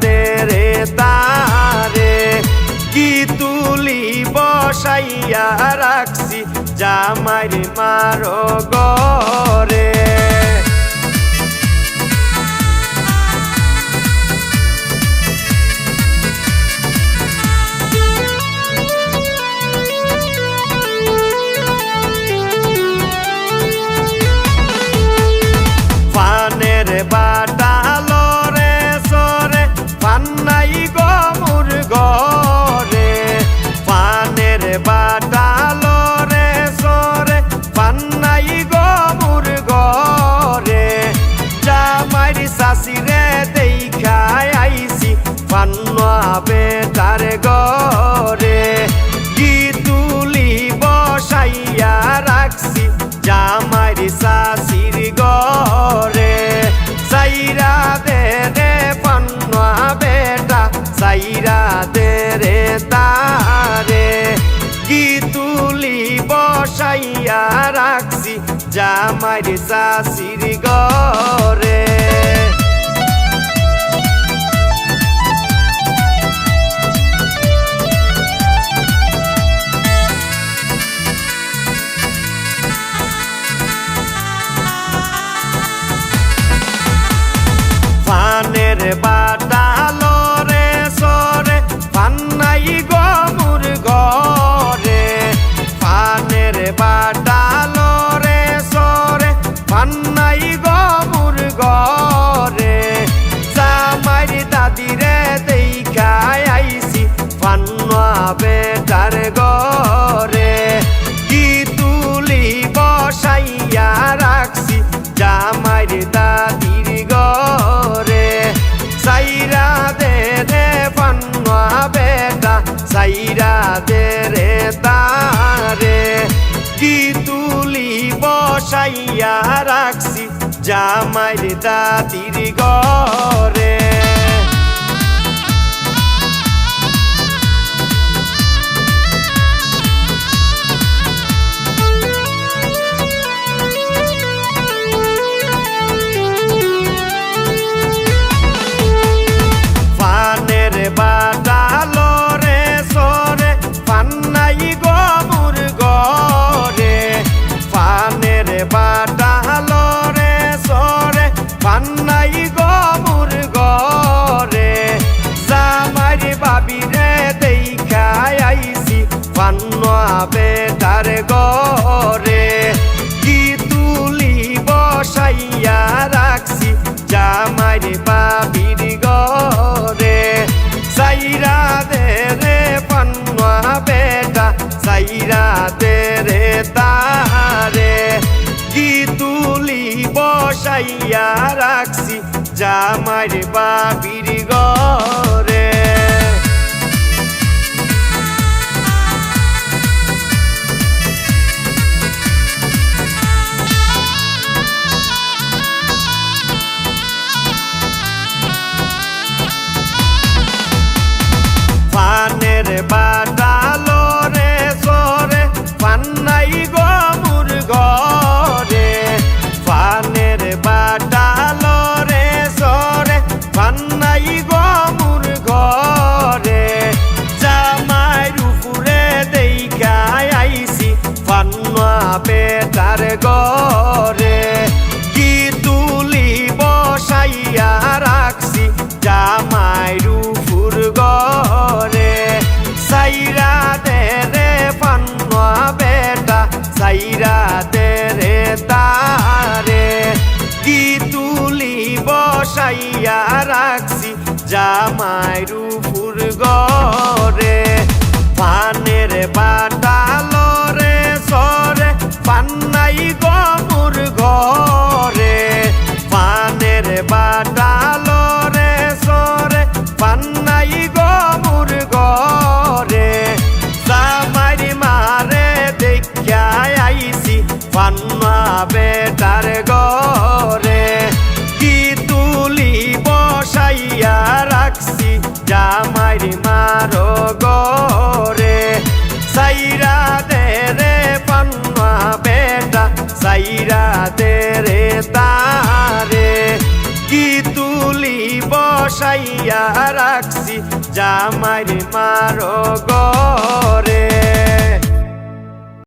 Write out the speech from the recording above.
তেরে রে তারে। কি তুলি বসাইয়া রাখছি জামাই মারো গো দিয়া রাখছি যা মারে চাষির গড় জামাইরে দাদির গরে সাইরা দে রে তাহারে কি তুলি বসাইয়া রাখছি জামার বাবির গড় আমার গরে কি তুলি বসাইয়া রাখছি জামাই রুফুর গরে সাইরা দে রে পান্না বেটা, সাইরা দে রে তারে। কি তুলি বসাইয়া রাখছি জামাই রুফুর গরে পানের পান বসাইয়া রাখছি জামাই মারো গরে